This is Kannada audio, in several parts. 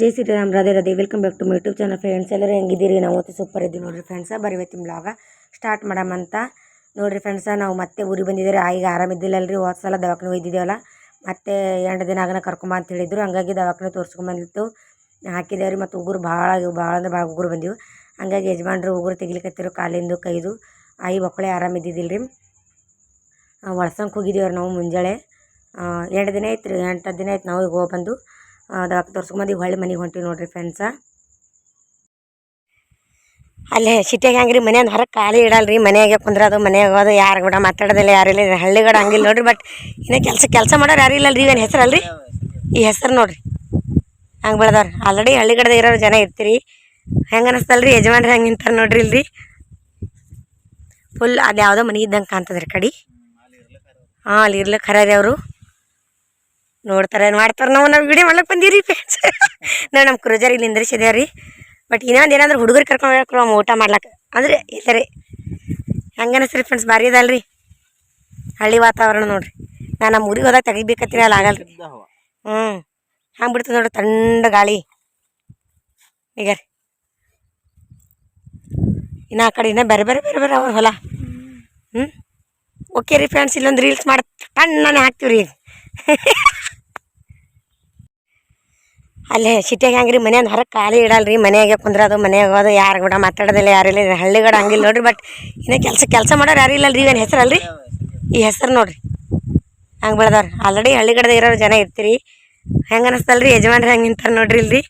Jai Shriram, Radhe Radhe. Welcome back to my YouTube channel friends ಎಲ್ಲರೂ ಹೆಂಗಿದ್ದೀರಿ? ನಾವು ಅವತ್ತು ಸೂಪರ್ ಇದ್ದೀವಿ ನೋಡಿರಿ ಫ್ರೆಂಡ್ಸ ಬರೀ ಬ್ಲಾಗ ಸ್ಟಾರ್ಟ್ ಮಾಡಮಂತ ನೋಡ್ರಿ ಫ್ರೆಂಡ್ಸ ನಾವು ಮತ್ತೆ ಊರಿಗೆ ಬಂದಿದ್ದೀರಿ? ಈಗ ಆರಾಮಿದ್ದಿಲ್ಲಲ್ರಿ ಹೋದ ಸಲ ದವಾಖಾನೆ ಒಯ್ದಿದ್ದೇವಲ್ಲ ಮತ್ತೆ ಎಂಟು ದಿನ ಆಗನ ಕರ್ಕೊಂಬ ಅಂತ ಹೇಳಿದ್ರು. ಹಂಗಾಗಿ ದವಾಖಾನೆ ತೋರಿಸ್ಕೊಂಬಂದಿತ್ತು ಹಾಕಿದ್ದೇವೆ ರೀ ಮತ್ತು ಉಗುರು ಭಾಳ ಭಾಳ ಅಂದ್ರೆ ಭಾಳ ಉಗುರು ಬಂದಿವು. ಹಂಗಾಗಿ ಯಜಮಾನ್ರು ಉಗುರು ತೆಗಿಲಿಕತ್ತಿರು ಕಾಲಿಂದು ಕೈದು. ಆಯಿ, ಮಕ್ಕಳೇ ಆರಾಮಿದ್ದಿದ್ದಿಲ್ಲ ರೀ ಒಳ್ಸಂಗೆ ಹೋಗಿದ್ದೀವ್ರಿ ನಾವು ಮುಂಜಾನೆ ಎರಡು ದಿನ ಆಯ್ತು ರೀ ಎಂಟು ದಿನ ಆಯ್ತು ನಾವು ಈಗ ಹೋಗಿ ಬಂದು. ದವಾಖಾನೆ ತೋರ್ಸ್ಕೊಂಬಂದು ಈಗ ಹೊಳ್ಳಿ ಮನೆಗೆ ಹೊಂಟಿವಿ ನೋಡ್ರಿ ಫ್ರೆಂಡ್ಸ ಅಲ್ಲೇ ಸಿಟಿಯಾಗ ಹೆಂಗೆ ರೀ ಮನೆಯಿಂದ ಹೊರಗೆ ಖಾಲಿ ಇಡಲ್ರಿ, ಮನೆಯಾಗೆ ಅದು ಮನೆಯಾಗ ಹೋದು, ಯಾರು ಕೂಡ ಮಾತಾಡೋದಿಲ್ಲ, ಯಾರು ಇಲ್ಲ ಹಳ್ಳಿಗಡೆ ಹಂಗಿಲ್ಲ ನೋಡ್ರಿ ಬಟ್ ಇನ್ನೂ ಕೆಲಸ ಕೆಲಸ ಮಾಡೋರು ಯಾರು ಇಲ್ಲಲ್ರಿ, ಇವೇನು ಹೆಸರು ಅಲ್ರಿ? ಈ ಹೆಸರು ನೋಡ್ರಿ, ಹಂಗೆ ಬೆಳೆದವ್ರು. ಆಲ್ರೆಡಿ ಹಳ್ಳಿಗಡದ ಇರೋರು ಜನ ಇರ್ತೀರಿ. ಹೆಂಗೆ ಅನಿಸ್ತಲ್ರಿ, ಯಜಮಾನ್ರಿ ಹೆಂಗೆ ನಿಂತಾರೆ ನೋಡ್ರಿ ಇಲ್ರಿ? ಫುಲ್ ಅದು ಯಾವುದೋ ಮನೆ ಇದ್ದಂಗೆ ಕಾಣ್ತದ್ರಿ ಕಡೆ. ಹಾಂ, ಅಲ್ಲಿ ಇರ್ಲಿಕ್ಕೆ ಖರೇರಿ ರೀ ಅವರು. ನೋಡ್ತಾರೆ ಮಾಡ್ತಾರೆ ನಾವು? ನಾವು ವಿಡಿಯೋ ಮಾಡ್ಲಿಕ್ಕೆ ಬಂದೀವಿ ಫ್ರೆಂಡ್ಸ್ ನಾವು ನಮ್ಮ ಕ್ರೂಜರ್ ಇಲ್ಲಿ ನಿಂದ್ರಿಸಿದೇವೆ ರೀ ಬಟ್ ಇನ್ನೊಂದು ಏನಂದ್ರೆ ಹುಡುಗರು ಕರ್ಕೊಂಡು ನಾವು ಊಟ ಮಾಡ್ಲಕ್ಕೆ ಅಂದ್ರೆ ರೀ ಹೆಂಗೆ ಅನಿಸ್ರಿ ಫ್ರೆಂಡ್ಸ್ ಭಾರಿ ಇದಲ್ರಿ ಹಳ್ಳಿ ವಾತಾವರಣ ನೋಡ್ರಿ. ನಾನು ನಮ್ಮ ಊರಿಗೆ ಹೋದಾಗ ತೆಗಿಬೇಕತ್ತೀನಿ ಅಲ್ಲಿ ಆಗಲ್ರಿ. ಹ್ಞೂ ಹಂಗೆ ಬಿಡ್ತದೆ ನೋಡ್ರಿ ತಂಡ ಗಾಳಿ. ಈಗ ರೀ. ಇನ್ನು ಆ ಕಡೆ ಇನ್ನೂ ಬೇರೆ ಬೇರೆ ಬೇರೆ ಬೇರೆ ಅವ್ರ ಹೊಲ. ಹ್ಞೂ ಓಕೆ ರೀ ಫ್ರೆಂಡ್ಸ್ ಇಲ್ಲೊಂದು ರೀಲ್ಸ್ ಮಾಡಿ ಟಣ್ಣನೆ ಹಾಕ್ತೀವಿ ರೀ ಅಲ್ಲೇ ಸಿಟಿಯಾಗ ಹಂಗ್ರಿ ಮನೆಯಿಂದ ಹೊರಗೆ ಖಾಲಿ ಇಡಲ್ರಿ. ಮನೆಯಾಗೆ ಕುಂದ್ರದು, ಮನೆಯಾಗ ಹೋದು, ಯಾರು ಕೂಡ ಮಾತಾಡೋದಿಲ್ಲ ಯಾರಿಲ್ಲ ಹಳ್ಳಿಗಡ ಹಂಗಿಲ್ಲ ನೋಡ್ರಿ. ಬಟ್ ಇನ್ನೂ ಕೆಲಸ ಕೆಲಸ ಮಾಡೋರು ಯಾರು ಇಲ್ಲಲ್ರಿ? ಇವೇನು ಹೆಸರು ಅಲ್ರಿ? ಈ ಹೆಸರು ನೋಡ್ರಿ. ಹಂಗೆ ಬೆಳೆದವ್ರು. ಆಲ್ರೆಡಿ ಹಳ್ಳಿಗಡದ ಇರೋರು ಜನ ಇರ್ತೀರಿ. ಹೆಂಗೆ ಅನಿಸ್ತಲ್ರಿ? ಯಜಮಾನ್ರಿ ಹೆಂಗೆ ನಿಂತಾರೆ ನೋಡ್ರಿ ಇಲ್ರಿ?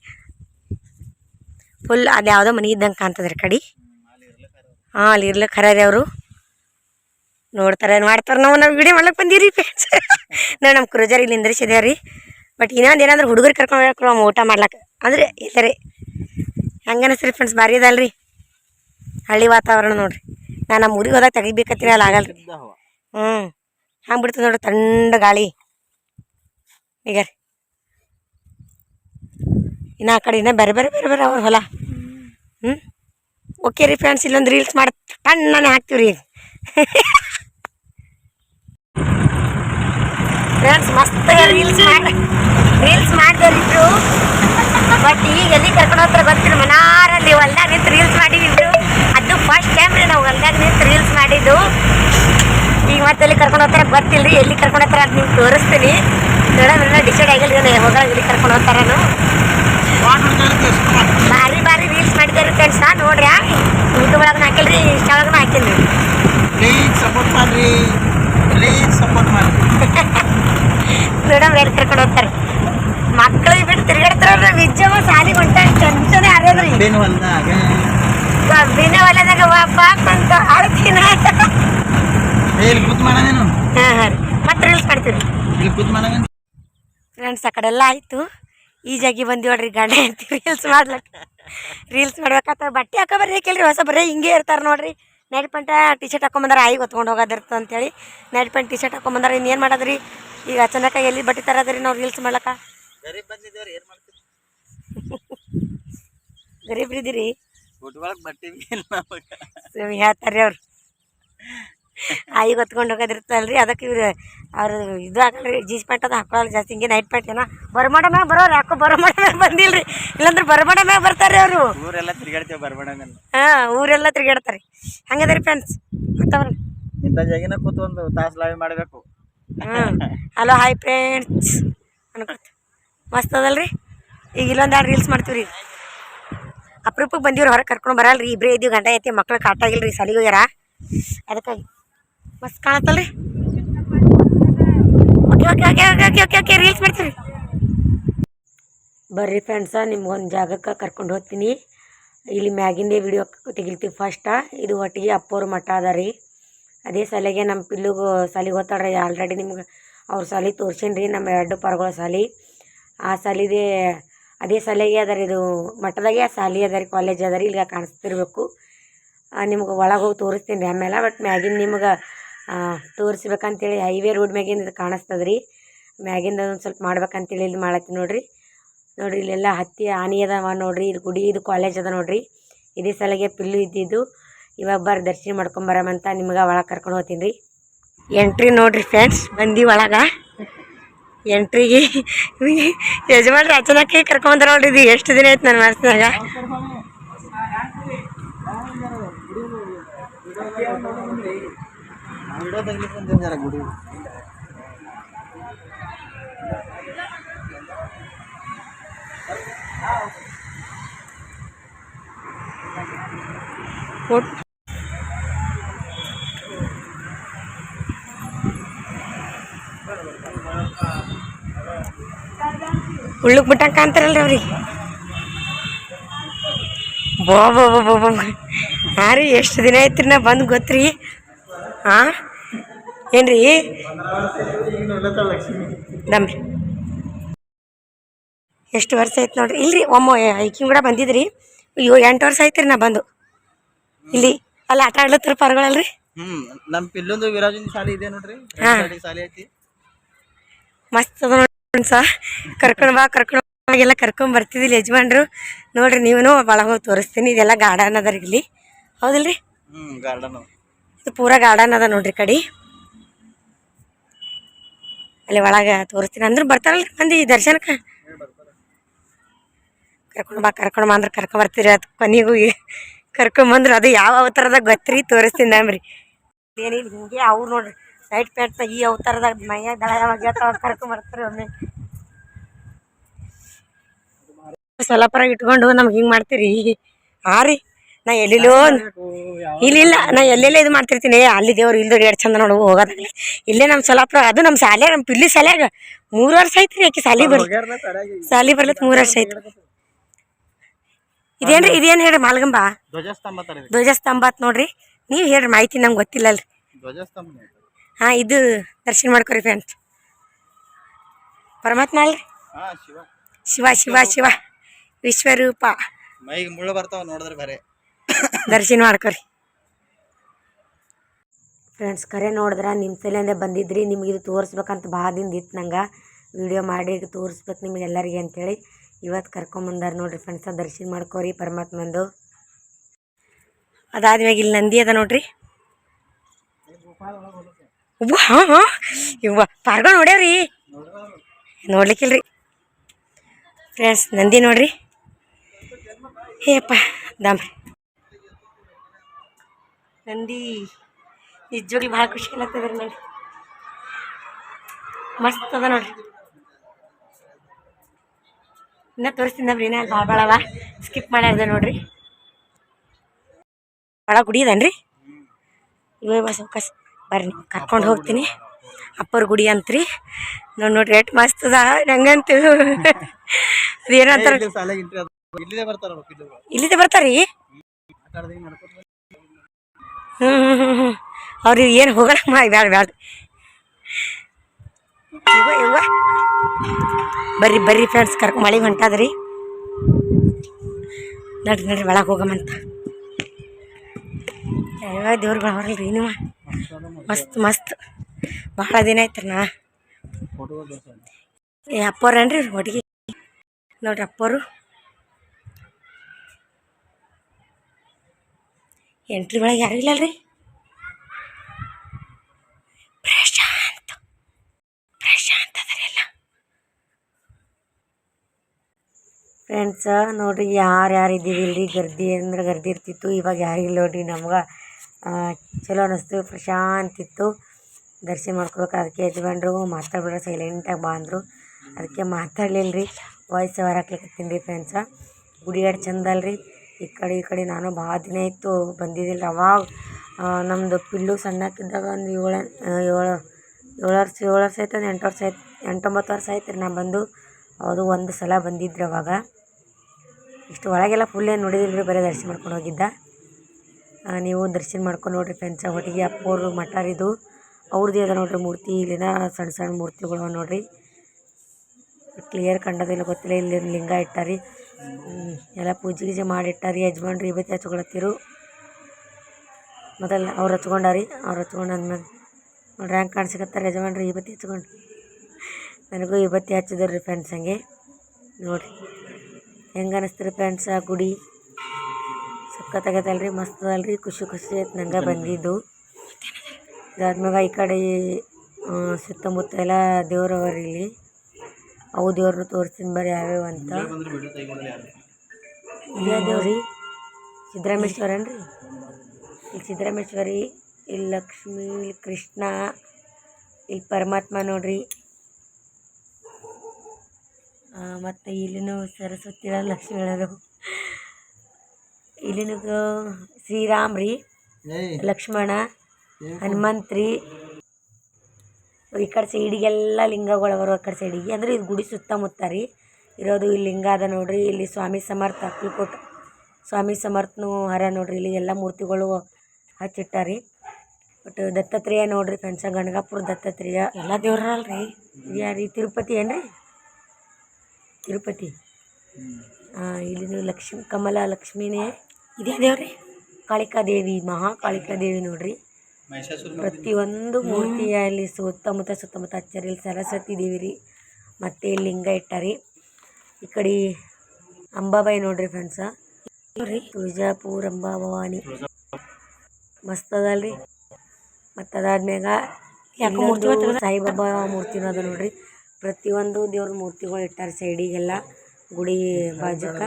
ಫುಲ್ ಅದು ಯಾವುದೋ ಮನೆ ಇದ್ದಂಗೆ ಕಾಣ್ತದ್ರಿ ಕಡೆ. ಹಾಂ, ಅಲ್ಲಿ ಇರ್ಲಿಕ್ಕೆ ಖರೆ ಅವರು. ನೋಡ್ತಾರೆ, ಮಾಡ್ತಾರೆ. ನಾವು ನಾವು ವಿಡಿಯೋ ಮಾಡ್ಲಿಕ್ಕೆ ಬಂದೀರಿ ಫ್ರೆಂಡ್ಸ್ ನಾವು ನಮ್ಮ ಕ್ರೂಜರ್ ಇಲ್ಲಿ ನಿಂದ್ರಿಸಿದೇವೆ ರೀ ಬಟ್ ಇನ್ನೊಂದು ಏನಂದ್ರೆ ಹುಡುಗರು ಕರ್ಕೊಂಡು ಹೋಗ್ಬೇಕು ನಾವು ಊಟ ಮಾಡ್ಲಕ್ಕೆ ಅಂದ್ರೆ ಈ ರೀ ಹೆಂಗೆ ಅನಿಸ್ರಿ ಫ್ರೆಂಡ್ಸ್ ಭಾರಿ ಇದಲ್ರಿ ಹಳ್ಳಿ ವಾತಾವರಣ ನೋಡ್ರಿ. ನಾನು ನಮ್ಮ ಊರಿಗೆ ಹೋದಾಗ ತೆಗಿಬೇಕತ್ತೀನಿ ಅಲ್ಲಿ ಆಗಲ್ರಿ. ಹ್ಞೂ ಹಂಗೆ ಬಿಡ್ತದೆ ನೋಡ್ರಿ ತಂಡ ಗಾಳಿ. ಈಗ ರೀ. ಇನ್ನು ಆ ಕಡೆ ಇನ್ನ ಬೇರೆ ಬೇರೆ ಬೇರೆ ಬೇರೆ ಅವ್ರ ಹೊಲ. ಹ್ಞೂ ಓಕೆ ರೀ ಫ್ರೆಂಡ್ಸ್ ಇಲ್ಲೊಂದು ರೀಲ್ಸ್ ಮಾಡಿ ಟಣ್ಣನೆ ಹಾಕ್ತೀವಿ ರೀ ಫ್ರೆಂಡ್ಸ್ ಮಸ್ತ್ ರೀಲ್ಸ್ ಮಾಡಿ ರೀಲ್ಸ್ ಮಾಡಿದ್ರು ಬಟ್ ಈಗ ಎಲ್ಲಿ ಕರ್ಕೊಂಡು ಹೋಗ್ತಾರೆ ಗೊತ್ತಿಲ್ಲ. ಮನಾರಲ್ಲಿ ಹೊಲ್ದಾಗ ನಿಂತು ರೀಲ್ಸ್ ಮಾಡಿದ್ರು ಅದು ಫಸ್ಟ್ ಟೈಮ್ ರೀ ನಾವು ಹೊಲ್ದಾಗ ನಿಂತು ರೀಲ್ಸ್ ಮಾಡಿದ್ದು. ಈಗ ಮತ್ತೆ ಎಲ್ಲಿ ಕರ್ಕೊಂಡು ಹೋಗ್ತಾರೆ ಗೊತ್ತಿಲ್ಲ ರೀ ಎಲ್ಲಿ ಕರ್ಕೊಂಡು ಹೋಗ್ತಾರೆ ಅದು ನಿಮ್ಗೆ ತೋರಿಸ್ತೀನಿ. ನೋಡೋಣ ಡಿಸೈಡ್ ಆಗಿಲ್ಲ ರೀ ಹೋಗೋಣ ಎಲ್ಲಿ ಕರ್ಕೊಂಡು ನಾನು ಭಾರಿ ಭಾರಿ ರೀಲ್ಸ್ ಮಾಡಿದ್ದಾರೆ ಫ್ರೆಂಡ್ಸ್ ನೋಡ್ರಿ ಯೂಟ್ಯೂಬ್ ಒಳಗೆ ಹಾಕಿಲ್ರಿ ಇನ್ಸ್ಟಾ ಒಳಗೂ ಹಾಕಿಲ್ರಿ ಪ್ಲೀಸ್ ಸಪೋರ್ಟ್ ಮಾಡ್ರಿ. ಪ್ಲೀಸ್ ಸಪೋರ್ಟ್ ಮಾಡ್ರಿ. ಮೇಡಮ್ ಎಲ್ಲಿ ತಿರ್ಕೊಂಡು ಹೋಗ್ತಾರೆ ಮಕ್ಕಳಿಗೆ ಬಿಟ್ಟು ತಿರ್ಗಾಡ್ತಾರ ನಿಜವ ಸಾಲಿ ಹೊಂಟ ಚಂಚನೆ ಆರ್ಯದ್ರಿ ಬೇನು ಹೊಲ್ದಾಗ ಅಂತ. ಮತ್ತೆ ರೀಲ್ಸ್ ಮಾಡ್ತೀವಿ ಫ್ರೆಂಡ್ಸ್ ಆ ಕಡೆ ಎಲ್ಲ ಆಯ್ತು. ಈಜಾಗಿ ಬಂದಿವಳ್ರಿ ಬಂದಿವಿ ನೋಡ್ರಿ ಗಂಡ ರೀಲ್ಸ್ ಮಾಡ್ಲಕ್ಕ. ರೀಲ್ಸ್ ಮಾಡ್ಬೇಕಾತ ಬಟ್ಟೆ ಹಾಕೋ ಬರ್ರಿ ಕೇಳ್ರಿ ಹೊಸ ಬರ್ರಿ ಹಿಂಗೆ ಇರ್ತಾರೆ ನೋಡ್ರಿ. ನೈಟ್ ಪ್ಯಾಂಟ ಟಿ ಶರ್ಟ್ ಹಾಕೊಂಬಂದ್ರೆ ಐ ಹೊತ್ಕೊಂಡು ಹೋಗೋದಿರ್ತದೆ ಅಂತೇಳಿ ನೈಟ್ ಪ್ಯಾಂಟ್ ಟಿ ಶರ್ಟ್ ಹಾಕೊಂಬಂದ್ರೆ ಇನ್ನೇನು ಮಾಡೋದ್ರಿ? ಈಗ ಅಚಾನಕ ಎಲ್ಲಿ ಬಟ್ಟೆ ತರೋದ್ರಿ ನಾವು ರೀಲ್ಸ್ ಮಾಡ್ಲಕ್ಕ? ಗರೀಬ್ರಿದ್ದೀರಿ? ಹೇಳ್ತಾರೆ ಅವ್ರು. ಆಯಿಗೆ ಹೊತ್ಕೊಂಡು ಹೋಗೋದಿರ್ತಲ್ರಿ. ಅದಕ್ಕೆ ಇವ್ರು ಅವ್ರು ಇದು ಹಾಕಲ್ರಿ ಜೀಸ್ ಪ್ಯಾಂಟ್ ಅದು ಹಾಕೊಳ್ಳಲ್ಲ ಜಾಸ್ತಿ ಹಿಂಗೆ ನೈಟ್ ಪ್ಯಾಂಟ್ ಏನೋ. ಬರಮಾಡ ಮ್ಯಾಗ ಬರೋರು ಯಾಕೋ ಬರಮಾಡ ಮ್ಯಾಗ ಬಂದಿಲ್ರಿ. ಇಲ್ಲಾಂದ್ರೆ ಬರಮಾಡ ಮ್ಯಾಗ ಬರ್ತಾರೆ ಅವರು. ಊರೆಲ್ಲ ತಿರ್ಗಾಡ್ತೇವೆ ಬರ್ಬೇಡ ಹಾಂ ಊರೆಲ್ಲ ತಿರುಗಾಡ್ತಾರೆ. ಹಂಗದ್ರಿ ಫ್ರೆಂಡ್ಸ್ ವಾತಾವರಣ ಇಂಥ ಜಾಗಿನ ಕೂತು ಒಂದು ತಾಸು ಲಾವಿ ಮಾಡಬೇಕು. ಹ್ಞೂ ಹಲೋ ಹಾಯ್ ಫ್ರೆಂಡ್ಸ್ ಅನ್ಕೋತ. ಮಸ್ತ್ ಅದಲ್ರಿ? ಈಗ ಇಲ್ಲೊಂದು ಎರಡು ರೀಲ್ಸ್ ಮಾಡ್ತೀವಿ ರೀ ಅಪರೂಪಕ್ಕೆ ಬಂದಿವ್ರಿ ಹೊರಗೆ ಕರ್ಕೊಂಡು ಬರಲ್ರಿ. ಇಬ್ಬರೇ ಇದ್ದೀವಿ ಗಂಡ ಐತಿ ಮಕ್ಳು ಕಾಟಾಗಿಲ್ರಿ ಸಲಿಗೆ ಹೋಗ್ಯಾರ. ಅದಕ್ಕಾಗಿ. ಮಸ್ತ್ ಕಾಣತ್ತಲ್ರಿ? ರೀಲ್ಸ್ ಮಾಡ್ತೀವಿ ಬರ್ರಿ ಫ್ರೆಂಡ್ಸ ನಿಮ್ಗೊಂದು ಜಾಗಕ್ಕೆ ಕರ್ಕೊಂಡು ಹೋಗ್ತೀನಿ. ಇಲ್ಲಿ ಮ್ಯಾಗಿಂದೇ ವಿಡಿಯೋ ತೆಗಿಲ್ತೀವಿ ಫಸ್ಟ ಇದು ಒಟ್ಟಿಗೆ ಅಪ್ಪೋರ್ ಮಠ ಅದ ರೀ. ಅದೇ ಸಲಿಗೆ ನಮ್ಮ ಪಿಲ್ಲುಗೂ ಸಾಲಿಗೆ ಹೋಗ್ತಾಳ್ರಿ ಆಲ್ರೆಡಿ ನಿಮ್ಗೆ ಅವ್ರ ಸಾಲಿ ತೋರ್ಸೀನಿ ರೀ ನಮ್ಮ ಎರಡು ಪರಗಳ ಸಾಲಿ. ಆ ಸಾಲಿದೆ, ಅದೇ ಸಾಲಿಗೆ ಅದ ರೀ, ಇದು ಮಠದಾಗೆ ಸಾಲಿ ಅದ ರೀ ಕಾಲೇಜ್ ಅದ ರೀ ಇಲ್ಲಿ ಕಾಣಿಸ್ತಿರ್ಬೇಕು. ನಿಮ್ಗೆ ಒಳಗೆ ಹೋಗಿ ತೋರಿಸ್ತೀನಿ ರೀ ಆಮೇಲೆ ಬಟ್ ಮ್ಯಾಗಿನ ನಿಮ್ಗೆ ತೋರಿಸ್ಬೇಕಂತೇಳಿ ಹೈವೇ ರೋಡ್ ಮ್ಯಾಗಿಂದ ಇದು ಕಾಣಿಸ್ತದೆ ರೀ ಮ್ಯಾಗಿಂದ ಒಂದು ಸ್ವಲ್ಪ ಮಾಡ್ಬೇಕಂತೇಳಿ ಇಲ್ಲಿ ಮಾಡತ್ತೀನಿ ನೋಡಿರಿ. ನೋಡಿರಿ, ಇಲ್ಲೆಲ್ಲ ಹತ್ತಿ ಆನಿ ಅದಾವ ನೋಡ್ರಿ ಇದು ಗುಡಿ, ಇದು ಕಾಲೇಜ್ ಅದ ನೋಡಿರಿ. ಇದೇ ಸಲಗೆ ಪಿಲ್ಲು ಇದ್ದಿದ್ದು. ಇವಾಗ ಬರ್ರಿ, ದರ್ಶನ ಮಾಡ್ಕೊಂಬರಮಂತ ನಿಮ್ಗೆ ಒಳಗೆ ಕರ್ಕೊಂಡು ಹೋಗ್ತೀನಿ ರೀ. ಎಂಟ್ರಿ ನೋಡಿರಿ ಫ್ರೆಂಡ್ಸ್ ಬಂದಿ ಒಳಗೆ. ಎಂಟ್ರಿಗೆ ಯಜಮಾನ್ರು ಅಚಾನಕ್ಕೆ ಕರ್ಕೊಂಬಂದ್ರ ನೋಡ್ರಿ, ಇದು ಎಷ್ಟು ದಿನ ಆಯ್ತು ನನ್ನ ಮನಸ್ಸಿನಾಗ ವಿಡಿಯೋ ತೆಗಿಲಿಕ್ಕೆ ಬಂದಿದ್ದಾರೆ ಜರ ಗುಡಿ. ಒಟ್ ಉಳ್ಳುಕ್ ಬಿಟ್ಟಂಗ ಅಂತಾರಲ್ರಿ ಹಾಂ ರೀ ಎಷ್ಟು ದಿನ ಆಯ್ತು ರೀ ನಾ ಬಂದು ಗೊತ್ತ್ರಿ? ಹಾಂ ಏನ್ರಿ? ನಮ್ರಿ. ಎಷ್ಟು ವರ್ಷ ಆಯ್ತು ನೋಡ್ರಿ? ಇಲ್ರಿ ಒಮ್ಮೆ ಐಕಿಂಗ್ ಕೂಡ ಬಂದಿದ್ರಿ. ಅಯ್ಯೋ ಎಂಟು ವರ್ಷ ಆಯ್ತು ರೀ ನಾ ಬಂದು. ಇಲ್ಲಿ ಅಲ್ಲಿ ಆಟ ಆಡ್ಲತ್ತಾರ ಪರ್ಗಳಲ್ರಿ? ಹ್ಮ್ ನಮ್ ಪಿಲ್ಲೊಂದು ವಿರಾಜಿನ ಶಾಲೆ ಇದೆ ನೋಡ್ರಿ. ಹಾ. ಶಾಲೆ ಐತಿ. ಮಸ್ತ್ ಅದ ನೋಡಿ ಸಹ ಕರ್ಕೊಂಡು ಬಾ ಕರ್ಕೊಂಡು ಎಲ್ಲ ಕರ್ಕೊಂಡ್ ಬರ್ತಿದ್ದಿಲ್ಲ ಯಜಮಾನ್ರು. ನೋಡ್ರಿ ನೀವೂ ಒಳಗೆ ಹೋಗಿ ತೋರಿಸ್ತೀನಿ. ಇದೆಲ್ಲ ಗಾರ್ಡನ್ ಅದ ರೀ ಇಲ್ಲಿ. ಹೌದಿಲ್ರಿ? ಹ್ಮ್ ಗಾರ್ಡನ್ ಇದು ಪೂರಾ ಗಾರ್ಡನ್ ಅದ ನೋಡ್ರಿ ಕಡೆ. ಅಲ್ಲಿ ಒಳಗೆ ತೋರಿಸ್ತೀನಿ. ಅಂದ್ರೆ ಬರ್ತಾರಲ್ರಿ ಮಂದಿ ದರ್ಶನಕ್ಕೆ? ಕರ್ಕೊಂಡು ಬಾ, ಕರ್ಕೊಂಡು ಅಂದ್ರೆ ಕರ್ಕೊಂಡು ಬರ್ತೀರಿ. ಅದು ಕೊನೆಗೂ ಕರ್ಕೊಂಬಂದ್ರೆ ಅದು ಯಾವ ಅವತಾರದಾಗ ಗೊತ್ತ್ರಿ? ತೋರಿಸ್ತೀನಿ ನಮ್ರಿ ಏನಿಲ್ಲ, ಹಿಂಗೆ ಅವ್ರು ನೋಡ್ರಿ. ಸೈಟ್ ಪ್ಯಾಂಟ್ ಈ ಅವತಾರದಾಗ ಮೈಯಾಗ ದಳ ಕರ್ಕೊಂಡ್ ಬರ್ತಾರೆ ಒಮ್ಮೆ. ಸ್ವಲ್ಪರ ಇಟ್ಕೊಂಡು ನಮ್ಗೆ ಹಿಂಗೆ ಮಾಡ್ತೀರಿ? ಹಾಂ ರೀ. ನಾ ಎಲ್ಲಿಲ್ಲೋ ಇಲ್ಲಿಲ್ಲ ಇಲ್ಲ ನಾ ಎಲ್ಲೆಲ್ಲ ಇದು ಮಾಡ್ತಿರ್ತೀನಿ. ಅಲ್ಲಿ ದೇವ್ರು ಇಲ್ದವ್ರು ಎರಡು ಚಂದ ನೋಡು ಹೋಗೋದಾಗಲಿ. ಇಲ್ಲೇ ನಮ್ಮ ಸೊಲಾಪುರ ಅದು ನಮ್ಮ ಸಾಲೆ ನಮ್ಮ ಪಿಲ್ಲಿ ಶಾಲ್ಯಾಗ. ಮೂರು ವರ್ಷ ಐತ್ರಿ ಆಕೆ ಸಾಲಿ ಬರ್ಲಿ ಸಾಲಿ ಬರ್ಲತ್ ಮೂರು ವರ್ಷ ಆಯ್ತು. ಇದೇನ್ರಿ ಇದೇನು ಹೇಳ್ರಿ ಮಾಲ್ಗಂಬ? ಧ್ವಜಸ್ತಂಭ ಆತ್ ನೋಡ್ರಿ. ನೀವು ಹೇಳ್ರಿ ಮಾಹಿತಿ ನಮ್ಗೆ ಗೊತ್ತಿಲ್ಲಲ್ರಿ. ಹಾಂ ಇದು ದರ್ಶನ ಮಾಡ್ಕೊರಿ ಫ್ರೆಂಡ್ಸ್ ಪರಮಾತ್ಮ ಅಲ್ರಿ? ಶಿವ ಶಿವ ಶಿವ. ವಿಶ್ವರೂಪ. ಮೈಗೆ ಮುಳ್ಳು ಬರ್ತಾವ ನೋಡಿದ್ರೆ ಬರೇ. ದರ್ಶನ ಮಾಡ್ಕೊರಿ. ಫ್ರೆಂಡ್ಸ್ ಕರೆ ನೋಡಿದ್ರೆ ನಿಮ್ಮ ಸಲಿಂದೆ ಬಂದಿದ್ರಿ, ನಿಮ್ಗೆ ಇದು ತೋರಿಸ್ಬೇಕಂತ ಭಾಳ ದಿನ ಇತ್ತು ನಂಗೆ. ವಿಡಿಯೋ ಮಾಡಿ ತೋರಿಸ್ಬೇಕು ನಿಮ್ಗೆ ಎಲ್ಲರಿಗೆ ಅಂತೇಳಿ. ಇವತ್ತು ಕರ್ಕೊಂಬಂದಾರ ನೋಡ್ರಿ ಫ್ರೆಂಡ್ಸ ದರ್ಶನ ಮಾಡ್ಕೋರಿ, ಪರಮಾತ್ಮಂದು. ಅದಾದ್ಮ್ಯಾಗ ಇಲ್ಲಿ ನಂದಿ ಅದ ನೋಡ್ರಿ. ಹಾಂ ಹಾಂ. ಇವ್ವ ಪಾರ್ಗಳು ನೋಡ್ಯಾವ್ರಿ. ನೋಡ್ಲಿಕ್ಕಿಲ್ರಿ. ಫ್ರೆಂಡ್ಸ್ ನಂದಿ ನೋಡ್ರಿ. ಹೇಪ್ಪ ದಾಮ್ರಿ ನಂದಿ. ನಿಜವಾಗ್ಲೂ ಭಾಳ ಖುಷಿ ಆಗ್ತದ್ರಿ ನೋಡ್ರಿ. ಮಸ್ತ್ ಅದ ನೋಡ್ರಿ. ಇನ್ನ ತೋರಿಸ್ತೀನಿ ನಮ್ರಿ ಇನ್ನ ಭಾಳ ಭಾಳ ಅವ. ಸ್ಕಿಪ್ ಮಾಡ್ಯಾರ್ದ ನೋಡ್ರಿ. ಭಾಳ ಗುಡಿ ಇದನ್ರಿ ಇವೇ ಬಸ್ ಕಸ್ ಬರ್ರಿ ಕರ್ಕೊಂಡು ಹೋಗ್ತೀನಿ. ಅಪ್ಪರ ಗುಡಿ ಅಂತ್ರಿ. ನೋಡಿ ನೋಡ್ರಿ ಎಟ್ ಮಸ್ತ್ ಅದ ನಂಗಂತೂ. ಅದೇನಂತಾರ ಇಲ್ಲಿದೆ ಬರ್ತಾರ ಅವ್ರಿಗೆ ಏನು ಹೋಗಲಮ್ಮ ಬ್ಯಾಡ ಬ್ಯಾಡ ಇವ ಇವ ಬರ್ರಿ ಬರ್ರಿ ಫ್ರೆಂಡ್ಸ್ ಕರ್ಕೊ ಮಳೆ ಹೊಂಟಾದ್ರಿ. ನಡ್ರಿ ನಡ್ರಿ, ಒಳಗೆ ಹೋಗಮ್ಮಂತ ಯಾವ ದೇವ್ರುಗಳು ಅವರಲ್ರಿ ನೀವು. ಮಸ್ತ್ ಮಸ್ತ್. ಭಾಳ ದಿನ ಆಯ್ತು ನಾ. ಅಪ್ಪವ್ರೇನ್ರಿ ಒಟ್ಟಿಗೆ ನೋಡ್ರಿ, ಅಪ್ಪವರು. ಎಂಟ್ರಿ ಒಳಗೆ ಯಾರು ಇಲ್ಲಲ್ರಿ? ಪ್ರಶಾಂತ್. ಪ್ರಶಾಂತ್ ಅದರೆಲ್ಲ ಫ್ರೆಂಡ್ಸ ನೋಡ್ರಿ ಯಾರು ಯಾರು ಇದ್ದೀವಿಲ್ರಿ? ಗರ್ದಿ ಅಂದ್ರೆ ಗರ್ದಿ ಇರ್ತಿತ್ತು, ಇವಾಗ ಯಾರು ಇಲ್ಲ ನೋಡ್ರಿ ನಮ್ಗೆ. ಚಲೋ ಅನ್ನಿಸ್ತು ಪ್ರಶಾಂತ್ ಇತ್ತು. ದರ್ಶನ ಮಾಡ್ಕೋಬೇಕು, ಅದಕ್ಕೆ ಯಜಮಾನ್ರು ಮಾತಾಡ್ಬೇಡ ಸೈಲೆಂಟಾಗಿ ಬಾ ಅಂದರು. ಅದಕ್ಕೆ ಮಾತಾಡಲಿಲ್ಲ ರೀ ವಾಯ್ಸ್ ಓವರ್ ಹಾಕ್ಲಿಕ್ಕತ್ತೀನಿ ರೀ ಫ್ರೆಂಡ್ಸ ಗುಡಿ ಎರಡು ಚಂದ ಅಲ್ರಿ. ಈ ಕಡೆ ಈ ಕಡೆ ನಾನು ಭಾಳ ದಿನ ಇತ್ತು ಬಂದಿದ್ದಿಲ್ಲ. ಅವಾಗ ನಮ್ಮದು ಪಿಲ್ಲು ಸಣ್ಣಕಿದ್ದಾಗ ಒಂದು ಏಳು ಏಳು ಏಳು ವರ್ಷ ಏಳು ವರ್ಷ ಆಯ್ತು ಎಂಟು ವರ್ಷ ಆಯ್ತು, ಎಂಟೊಂಬತ್ತು ವರ್ಷ ಆಯ್ತು ರೀ ನಾ ಬಂದು. ಅದು ಒಂದು ಸಲ ಬಂದಿದ್ರಿ ಅವಾಗ. ಇಷ್ಟು ಒಳಗೆಲ್ಲ ಫುಲ್ ಏನು ನೋಡಿದಿಲ್ಲ ರೀ, ಬರೀ ದರ್ಶನ ಮಾಡ್ಕೊಂಡು ಹೋಗಿದ್ದ. ನೀವು ದರ್ಶನ ಮಾಡ್ಕೊಂಡು ನೋಡಿರಿ ಫ್ರೆಂಡ್ಸ ಒಟ್ಟಿಗೆ ಅಪ್ಪೋರು ಇದು. ಅವ್ರದ್ದೇ ಅದ ನೋಡಿರಿ ಮೂರ್ತಿ, ಇಲ್ಲಿನ ಸಣ್ಣ ಸಣ್ಣ ಮೂರ್ತಿಗಳು ನೋಡಿರಿ. ಕ್ಲಿಯರ್ ಕಂಡದಿಲ್ಲ, ಗೊತ್ತಿಲ್ಲ, ಇಲ್ಲಿ ಲಿಂಗ ಇಟ್ಟಾರಿ. ಎಲ್ಲ ಪೂಜೆ ಗೀಜೆ ಮಾಡಿಟ್ಟಾರಿ, ಯಜಮಾನ್ರು ಇವತ್ತು ಹಚ್ಕೊಳತ್ತಿರು. ಮೊದಲು ಅವ್ರು ಹಚ್ಕೊಂಡಾರಿ, ಅವ್ರು ಹಚ್ಕೊಂಡು ಅಂದ್ಮೇಲೆ ನೋಡ್ರಿ ಹ್ಯಾಂಗೆ ಕಾಣಿಸ್ಕತ್ತಾರೆ ಯಜಮಾನ್ರಿ ಇವತ್ತು ಹಚ್ಕೊಂಡು. ನನಗೂ ಇವತ್ತು ಹಚ್ಚಿದ್ರು ರೀ ಫ್ರೆಂಡ್ಸ್ ಹಂಗೆ. ನೋಡಿರಿ, ಹೆಂಗೆ ಅನಿಸ್ತೀರಿ ಫ್ರೆಂಡ್ಸ್ ಆ ಗುಡಿ? ಸಖತ್ತಾಗೈತಲ್ರಿ ಮಸ್ತ್ ಅದಲ್ರಿ ಖುಷಿ ಖುಷಿ ಆಯ್ತು ನಂಗೆ ಬಂದಿದ್ದು. ಇದಾದ್ಮ್ಯಾಗ ಈ ಕಡೆ ಸುತ್ತಮುತ್ತ ಎಲ್ಲ ದೇವ್ರವ್ರಿ ಇಲ್ಲಿ. ಅವು ದೇವ್ರನ್ನ ತೋರಿಸ್ತೀನಿ ಬರ್ರಿ ಯಾವ್ಯಾವ ಅಂತ. ಇದೇ ದೇವ್ರಿ ಸಿದ್ದರಾಮೇಶ್ವರನ್ರಿ. ಇಲ್ಲಿ ಸಿದ್ದರಾಮೇಶ್ವರಿ ಇಲ್ಲಿ ಲಕ್ಷ್ಮಿ ಇಲ್ಲಿ ಕೃಷ್ಣ ಇಲ್ಲಿ ಪರಮಾತ್ಮ ನೋಡ್ರಿ. ಮತ್ತು ಇಲ್ಲಿನೂ ಸರಸ್ವತಿ ಲಕ್ಷ್ಮೀ ಲಕ್ಷ್ಮಿ ಹೇಳೋರು ಇಲ್ಲಿನೂ ಶ್ರೀರಾಮ್ ರೀ ಲಕ್ಷ್ಮಣ ಹನುಮಂತ್ರಿ ಈ ಕಡೆ ಸೈಡಿಗೆಲ್ಲ ಲಿಂಗಗಳು ಬರೋ ಆ ಕಡೆ ಸೈಡಿಗೆ ಅಂದರೆ ಇದು ಗುಡಿ ಸುತ್ತಮುತ್ತ ರೀ. ಇರೋದು ಇಲ್ಲಿ ಲಿಂಗ ಅದ ನೋಡ್ರಿ. ಇಲ್ಲಿ ಸ್ವಾಮಿ ಸಮರ್ಥ ಅಕ್ಕಲ್ಕೋಟ್ ಸ್ವಾಮಿ ಸಮರ್ಥನು ಹರ ನೋಡ್ರಿ. ಇಲ್ಲಿ ಎಲ್ಲ ಮೂರ್ತಿಗಳು ಹಚ್ಚಿಟ್ಟಾರಿ. ಬಟ್ ದತ್ತಾತ್ರೇಯ ನೋಡ್ರಿ ಕಂಚ, ಗಣಗಾಪುರ ದತ್ತಾತ್ರೇಯ. ಎಲ್ಲ ದೇವ್ರಲ್ರಿ ಇದು ಯಾರೀ ತಿರುಪತಿ ಏನ್ರಿ? ತಿರುಪತಿ. ಇಲ್ಲಿ ನೀವು ಲಕ್ಷ್ಮಿ, ಕಮಲ ಲಕ್ಷ್ಮಿನೇ. ಇದೇ ದೇವ್ರಿ? ಕಾಳಿಕಾದೇವಿ, ಮಹಾಕಾಳಿಕಾದೇವಿ ನೋಡ್ರಿ. ಪ್ರತಿಯೊಂದು ಮೂರ್ತಿಯಲ್ಲಿ ಸುತ್ತಮುತ್ತ ಸುತ್ತಮುತ್ತ ಹಚ್ಚಾರಿ ಇಲ್ಲಿ ಸರಸ್ವತಿ ದೇವಿ ರೀ ಮತ್ತು ಇಲ್ಲಿ ಲಿಂಗ ಇಟ್ಟಾರಿ. ಈ ಕಡೆ ಅಂಬಾಬಾಯಿ ನೋಡ್ರಿ ಫ್ರೆಂಡ್ಸ ನೋಡ್ರಿ ತುಳಜಾಪುರ ಅಂಬಾ ಭವಾನಿ ಮಸ್ತ್ ಅದಲ್ರಿ. ಮತ್ತು ಅದಾದ್ಮ್ಯಾಗ ಸಾಯಿಬಾಬಾ ಮೂರ್ತಿನೂ ಅದ ನೋಡ್ರಿ. ಪ್ರತಿಯೊಂದು ದೇವ್ರ ಮೂರ್ತಿಗಳು ಇಟ್ಟಾರ ಸೈಡಿಗೆಲ್ಲ ಗುಡಿ ಬಾಜುಕ.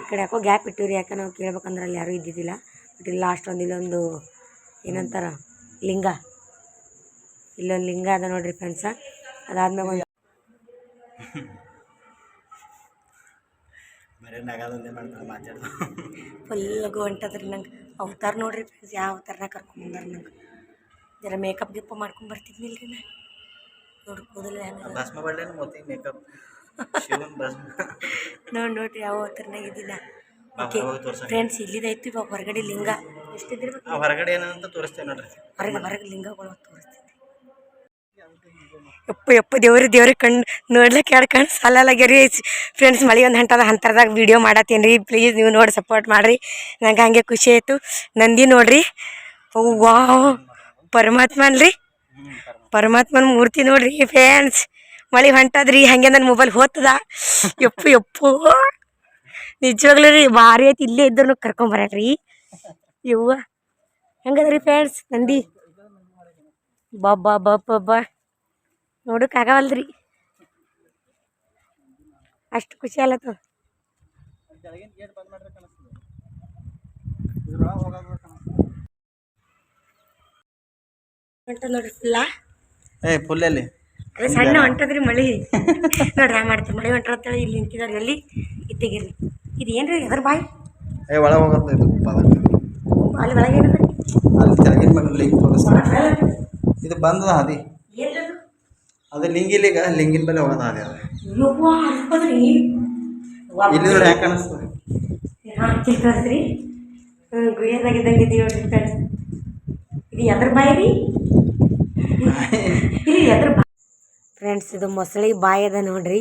ಈ ಕಡೆ ಯಾಕೋ ಗ್ಯಾಪ್ ಇಟ್ಟಿವ್ರಿ ಯಾಕೆ ನಾವು ಕೇಳ್ಬೇಕಂದ್ರೆ ಅಲ್ಲಿ ಯಾರೂ ಇದ್ದಿದ್ದಿಲ್ಲ. ಬಟ್ ಇಲ್ಲಿ ಲಾಸ್ಟ್ ಒಂದು ಇಲ್ಲೊಂದು ಏನಂತಾರ? ಲಿಂಗ. ಇಲ್ಲೊಂದು ಲಿಂಗ ಅದ ನೋಡ್ರಿ ಫ್ರೆಂಡ್ಸ ಅದಾದ್ಮೇಲೆ ಒಂದು ಫುಲ್ ಗೋಂಟದ್ರಿ ಹೊಂಟದ್ರಿ ನಂಗೆ. ಅವತಾರ ನೋಡ್ರಿ ಫ್ರೆಂಡ್ಸ್ ಯಾವ ಅವತಾರನ ಕರ್ಕೊಂಬಂದಾರ ನಂಗೆ. ಜರ ಮೇಕಪ್ ಗಿಪ್ಪ ಮಾಡ್ಕೊಂಡು ಬರ್ತಿದ್ನಿಲ್ರಿ ನಾ. ನೋಡಿ ಕೂದಲು ಹೆಂಗೆ ಶಿವನ್ ಭಸ್ಮ. ನೋಡಿ ನೋಡ್ರಿ ಯಾವ ಅವತಾರನಾಗ ಓಕೆ. ಫ್ರೆಂಡ್ಸ್ ಇಲ್ಲಿದೈತಿ ಇವಾಗ ಹೊರಗಡೆ ಲಿಂಗ. ಎಷ್ಟಿದ್ರಿ ಹೊರಗಡೆ ಏನಂತ ತೋರಿಸ್ತೇವೆ ನೋಡ್ರಿ. ಹೊರಗೆ ಹೊರಗೆ ಲಿಂಗಗಳು ತೋರಿಸ್ತೀನಿ. ಯಪ್ಪ ಯಪ್ಪ ದೇವ್ರಿ ದೇವ್ರಿಗೆ ಕಣ್ಣು ನೋಡ್ಲಿಕ್ಕೆ ಎರಡು ಕಣ್ಣು ಸಾಲಾಗ್ಯಾರಿ ಫ್ರೆಂಡ್ಸ್ ಮಳೆ ಒಂದು ಹಂಟದ ಹಂತರದಾಗ ವೀಡಿಯೋ ಮಾಡತ್ತೇನ್ರಿ. ರೀ ಪ್ಲೀಸ್ ನೀವು ನೋಡಿ ಸಪೋರ್ಟ್ ಮಾಡಿರಿ. ನಂಗೆ ಹಂಗೆ ಖುಷಿ ಆಯಿತು. ನಂದಿ ನೋಡ್ರಿ. ವಾವ್ ಪರಮಾತ್ಮ ಅಲ್ರಿ ಪರಮಾತ್ಮನ ಮೂರ್ತಿ ನೋಡ್ರಿ ಫ್ರೆಂಡ್ಸ್ ಮಳೆ ಹೊಂಟದ್ರಿ. ಹಂಗೆ ನನ್ನ ಮೊಬೈಲ್ ಹೋಗ್ತದ ಎಪ್ಪು ಯಪ್ಪು. ನಿಜವಾಗ್ಲೂ ರೀ ಭಾರಿ ಐತಿ ಇಲ್ಲೇ ಇದ್ರೂ ಕರ್ಕೊಂಬರ್ರಿ ಇವ್ವ ಹೆಂಗದ್ರಿ ಫ್ರೆಂಡ್ಸ್ ನಂದಿ? ಬಾಬಾ ಬಾಬಾ ನೋಡೋಕ್ಕಾಗವಲ್ರಿ ಅಷ್ಟು ಖುಷಿ ಆಲತ್ತದ ಹೊಂಟದ ನೋಡ್ರಿ ಫುಲ್ಲಾ ಏ ಫುಲ್ಲಲ್ಲಿ ಅದೇ ಸಣ್ಣ ಹೊಂಟದ್ರಿ ಮಳಿ. ನೋಡ್ರಿ ಹ್ಯಾಂಗ ಮಾಡ್ತೀವಿ. ಮಳಿ ಹೊಂಟತ್ತೇಳಿ ಇಲ್ಲಿ ನಿಂತಿದಾರೆ ಎಲ್ಲಿ ಇತ್ತಿಗಿರಿ ಇದು ಏನ್ರಿ ಎದ್ರ ಬಾಯಿ? ಏ ಒಳಗೆ ಹೋಗುತ್ತೆ ಇದು ಪದ ಅಲ್ಲಿ ಒಳಗೆ ಏನದ? ಅಲ್ಲಿ ಕೆಳಗಿನ ಮೇಲೆ ಲಿಂಕ್ ತೋರಿಸ್ತಾರೆ ಇದು ಬಂದದ ಹಾದಿ. ಏನ್ರಿ ಅದು? ಅದು ಲಿಂಗ್ ಲಿಂಗಿನ ಮೇಲೆ ಹೋಗೋದ ಹಾದಿ ಅದು. ಯವ್ವಾ ಇಲ್ಲಿ ನೋಡಿ ಯಾಕೆ ಕಾಣಿಸ್ತದೆ ಗುಯ್ಯದಾಗಿದ್ದಂಗೆ ಇದೀವಿ ನೋಡ್ರಿ ಫ್ರೆಂಡ್ಸ್. ಇದು ಎದ್ರ ಬಾಯಿ ರೀ? ಇಲ್ಲಿ ಎದ್ರ ಬಾಯಿ ಫ್ರೆಂಡ್ಸ್ ಇದು ಮೊಸಳೆ ಬಾಯಿ ಅದ ನೋಡ್ರಿ.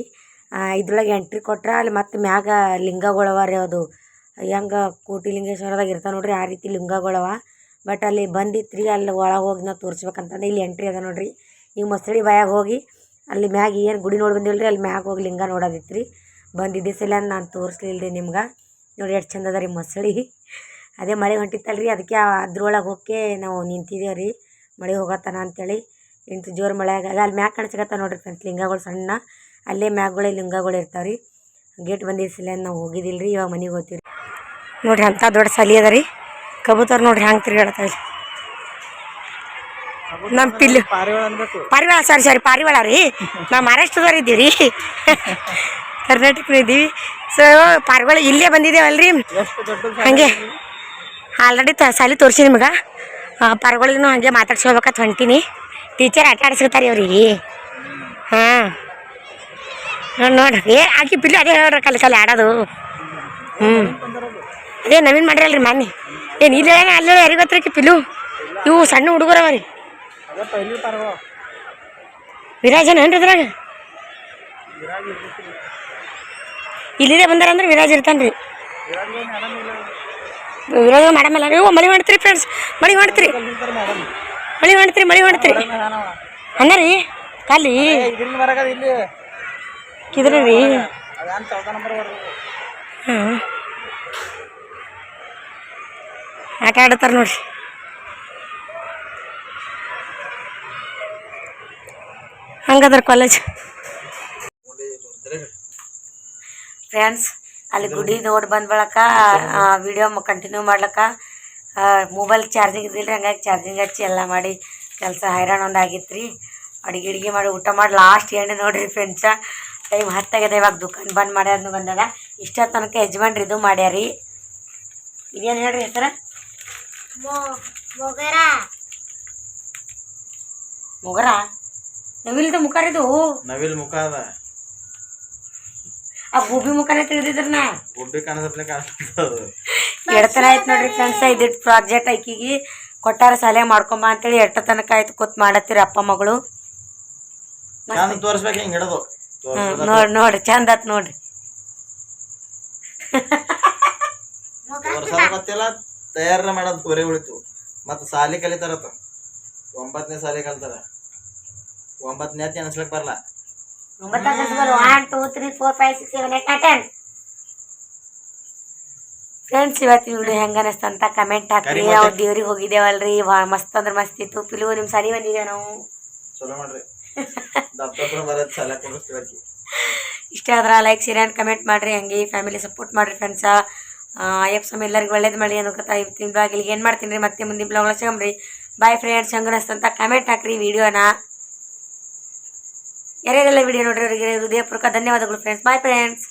ಇದ್ರೊಳಗೆ ಎಂಟ್ರಿ ಕೊಟ್ರೆ ಅಲ್ಲಿ ಮತ್ತೆ ಮ್ಯಾಗ ಲಿಂಗಗಳವ ರೀ ಅದು. ಹೆಂಗೆ ಕೋಟಿ ಲಿಂಗೇಶ್ವರದಾಗ ಇರ್ತಾವೆ ನೋಡ್ರಿ, ಆ ರೀತಿ ಲಿಂಗಗಳವ ಬಟ್ ಅಲ್ಲಿ ಬಂದಿತ್ತು ಅಲ್ಲಿ ಒಳಗೆ ಹೋಗಿ ನಾವು ತೋರಿಸ್ಬೇಕಂತಂದ್ರೆ ಇಲ್ಲಿ ಎಂಟ್ರಿ ಅದ ನೋಡಿರಿ. ಈಗ ಮೊಸಳಿ ಬಾಯಾಗ ಹೋಗಿ, ಅಲ್ಲಿ ಮ್ಯಾಗ ಏನು ಗುಡಿ ನೋಡಿ ಬಂದಿಲ್ಲ ರೀ ಅಲ್ಲಿ ಮ್ಯಾಗ ಹೋಗಿ ಲಿಂಗ ನೋಡೋದಿತ್ತು ರೀ ಬಂದಿದ್ದೆ ಸಲ ನಾನು ತೋರಿಸ್ಲಿಲ್ಲ ರೀ ನಿಮ್ಗೆ. ನೋಡಿ ಎಷ್ಟು ಚಂದ ರೀ ಮೊಸಳಿ. ಅದೇ ಮಳೆ ಹೊಂಟಿತ್ತಲ್ಲ ರೀ ಅದಕ್ಕೆ ಅದ್ರೊಳಗೆ ಹೋಗಿ ನಾವು ನಿಂತಿದ್ದೇವೆ ರೀ. ಮಳೆ ಹೋಗತ್ತಾನ ಅಂತೇಳಿ. ಇಂಥ ಜೋರು ಮಳೆ ಆಗ ಅಲ್ಲಿ ಮ್ಯಾಗ ಕಾಣಿಸ್ಕತ್ತ ನೋಡ್ರಿ ಫ್ರೆಂಡ್ಸ್, ಲಿಂಗಗಳು ಸಣ್ಣ. ಅಲ್ಲೇ ಮ್ಯಾಗ್ಗಳೇ ಲಿಂಗಗಳು ಇರ್ತಾವೆ ರೀ ಗೇಟ್ ಬಂದಿದ್ದ ನಾವು ಹೋಗಿದ್ದಿಲ್ಲ ರೀ ಇವಾಗ ಮನೆಗೆ ಹೋಗ್ತೀವಿ ನೋಡಿರಿ ಅಂಥ ದೊಡ್ಡ ಸಲಿ ಅದ ರೀ. ಕಬೂತರ್ ನೋಡ್ರಿ ಹ್ಯಾಂಗೆ ತಿರುಗಾಡ್ತಾವೆ ನಮ್ಮ ಪಿಲ್ಲು ಪಾರಿವಾಳ ಸರಿ ಸಾರಿ ಪಾರಿವಾಳ ರೀ. ನಾವು ಮಹಾರಾಷ್ಟ್ರದವ್ರು ಇದ್ದೀವಿ ರೀ ಕರ್ನಾಟಕದ ಇದ್ದೀವಿ. ಸೊ ಪಾರಿವಾಳ ಇಲ್ಲೇ ಬಂದಿದ್ದೇವಲ್ಲ ರೀ ಹಾಗೆ. ಆಲ್ರೆಡಿ ತ ಸಾಲಿ ತೋರಿಸಿ ನಿಮ್ಗೆ. ಪಾರಿವಾಳಿಗೂ ಹಾಗೆ ಮಾತಾಡ್ಸ್ಕೋಬೇಕಂತ ಹೊಂಟೀನಿ. ಟೀಚರ್ ಆಟ ಆಡಿಸ್ಕೊತಾರೆ ಅವ್ರಿಗೆ. ಹಾಂ. ನೋಡಿ ನೋಡ್ರಿ ಏ, ಆಕಿ ಪಿಲ್ಲಿ ಅದೇ ಹೇಳ್ರಿ ಕಲಿ ಕಲಿ ಆಡೋದು. ಹ್ಞೂ ಅದೇ ನವೀನ್ ಮಾಡಿರಲ್ರಿ ಮೊನ್ನೆ ಏನು ಇಲ್ಲ ಅಲ್ಲೇ ಯಾರಿಗೆ ಗೊತ್ತ್ರಿ ಆಕಿ ಪಿಲ್ಲು? ಇವು ಸಣ್ಣ ಹುಡುಗರವ ರೀ ವಿರಾಜನ ಏನ್ರಿ ಅದ್ರಾಗ ಇಲ್ಲಿದೆ ಬಂದಾರಂದ್ರೆ ವಿರಾಜ್ ಇರ್ತಾನೆ ರೀ ವಿರಾಜ ಮಾಡಮಲ್ಲ ಓ ಮಳಿ ಮಾಡ್ತೀರಿ ಫ್ರೆಂಡ್ಸ್ ಮಳಿ ಮಾಡ್ತೀರಿ. ಮಳಿ ಮಾಡ್ತೀರಿ ಮಳಿ ಮಾಡ್ತೀರಿ. ಅನ್ನ ರೀ ಇಲ್ಲಿ ಕಿದ್ರಿ ರೀ ಯಾಕೆ ಹಾಂ. ಆಡ್ತಾರೆ ನೋಡ್ರಿ? ಹಂಗದ್ರ ಕಾಲೇಜ್ ಫ್ರೆಂಡ್ಸ್ ಅಲ್ಲಿ ಗುಡಿ ನೋಡಿ ಬಂದ ಬಳಕ ವಿಡಿಯೋ ಕಂಟಿನ್ಯೂ ಮಾಡ್ಲಕ್ಕ ಮೊಬೈಲ್ ಚಾರ್ಜಿಂಗ್ ಇದ್ದಿಲ್ಲ ಹಂಗಾಗಿ ಚಾರ್ಜಿಂಗ್ ಹಚ್ಚಿ ಎಲ್ಲ ಮಾಡಿ ಕೆಲಸ ಹೈರಾಣ ಒಂದು ಆಗಿತ್ತು ರೀ ಅಡುಗೆ ಅಡುಗೆ ಮಾಡಿ ಊಟ ಮಾಡಿ ಲಾಸ್ಟ್ ಎಣ್ಣೆ ನೋಡಿರಿ ಫ್ರೆಂಡ್ಸ ಟೈಮ್ ಹತ್ತಾಗ್ಯದ ಇವಾಗ ದುಕಾನ್ ಬಂದ್ ಮಾಡ್ಯಾರನು ಬಂದದ ಇಷ್ಟ ತನಕ ಯಜಮಾನ್ರಿ ಇದು ಮಾಡ್ಯಾರಿ. ಇದೇನು ಹೇಳ್ರಿ ಹೆಸರ? ಮೊಗರ. ನವಿಲ್ದ ಇದು. ನವಿಲ್ ಮುಖ ಅದ. ಆ ಗೋಬಿ ಮುಖಾನ ತಿಳಿದಿದ್ರನ ಗೋಬಿ ಕಾಣಿಸತ್ಲೆ ಕಾಣಿಸ್ತದ ಎಡತನ ಆಯ್ತು ನೋಡ್ರಿ ಫ್ರೆಂಡ್ಸ್ ಇದಿಟ್ಟು ಪ್ರಾಜೆಕ್ಟ್ ಐಕಿಗೆ ಕೊಟ್ಟಾರ ಸಲಹೆ ಮಾಡ್ಕೊಂಬ ಅಂತೇಳಿ ಎಟ್ಟ ತನಕ ಆಯ್ತು ಕೂತ್ ಮಾಡತ್ತೀರಿ ಅಪ್ಪ ಮಗಳು. ತೋರಿಸ್ಬೇಕು ಹಿಂಗ್ ಹಿಡದು. ನೋಡ್ ನೋಡ್ರಿ ಚಂದ ಆತ್ ನೋಡ್ರಿ. ಗೊತ್ತಿಲ್ಲ ತಯಾರ ಮಾಡೋದ್ ಹೊರೆ ಉಳಿತು. ಮತ್ತ ಸಾಲಿ ಕಲಿತಾರ ಒಂಬತ್ತನೇ ಸಾಲಿ ಕಲ್ತಾರ. ಒಂಬತ್ತನೇ ಅನ್ಸ್ಲಕ್ ಬರಲ್ಲ ಫ್ರೆಂಡ್ಸ್ ಇವತ್ತಿನ ವಿಡಿಯೋ ಹೆಂಗ ಅನಸ್ತ ಅಂತ ಕಮೆಂಟ್ ಹಾಕ್ರಿ. ನಾವು ದೇವ್ರಿಗೆ ಹೋಗಿದ್ದೇವಲ್ರಿ? ಮಸ್ತ್ ಅಂದ್ರೆ ಮಸ್ತ್ ಇತ್ತು. ಪಿಲು ನಿಮ್ ಸರಿ ಬಂದಿದೆ ನಾವು? ಚಲೋ ಮಾಡ್ರಿ. ಇಷ್ಟ ಆದ್ರೆ ಲೈಕ್ ಶೇರ್ ಅಂಡ್ ಕಮೆಂಟ್ ಮಾಡ್ರಿ, ಹಂಗೆ ಫ್ಯಾಮಿಲಿ ಸಪೋರ್ಟ್ ಮಾಡ್ರಿ ಫ್ರೆಂಡ್ಸ್ ಅಯ್ಯಪ್ಪ ಸ್ವಾಮಿ ಎಲ್ಲರಿಗೂ ಒಳ್ಳೇದು ಮಾಡಿ ಅನ್ಕೋತಾ ಇರ್ತೀನಿ ಬ್ಲಾಗ್ ಇಲ್ಲಿ ಏನು ಮಾಡ್ತೀನಿ ರೀ, ಮತ್ತೆ ಮುಂದಿನ ಬ್ಲಾಗ್ ಸಿಗಮ್ರಿ ಬಾಯ್ ಫ್ರೆಂಡ್ಸ್ ಹಂಗ ಅಂತ ಕಮೆಂಟ್ ಹಾಕ್ರಿ ವಿಡಿಯೋನ. ಯಾರ್ಯಾರೆಲ್ಲ ವಿಡಿಯೋ ನೋಡ್ರಿ ಅವರಿಗೆ ಹೃದಯಪೂರ್ವಕ ಧನ್ಯವಾದಗಳು ಫ್ರೆಂಡ್ಸ್ ಬಾಯ್ ಫ್ರೆಂಡ್ಸ್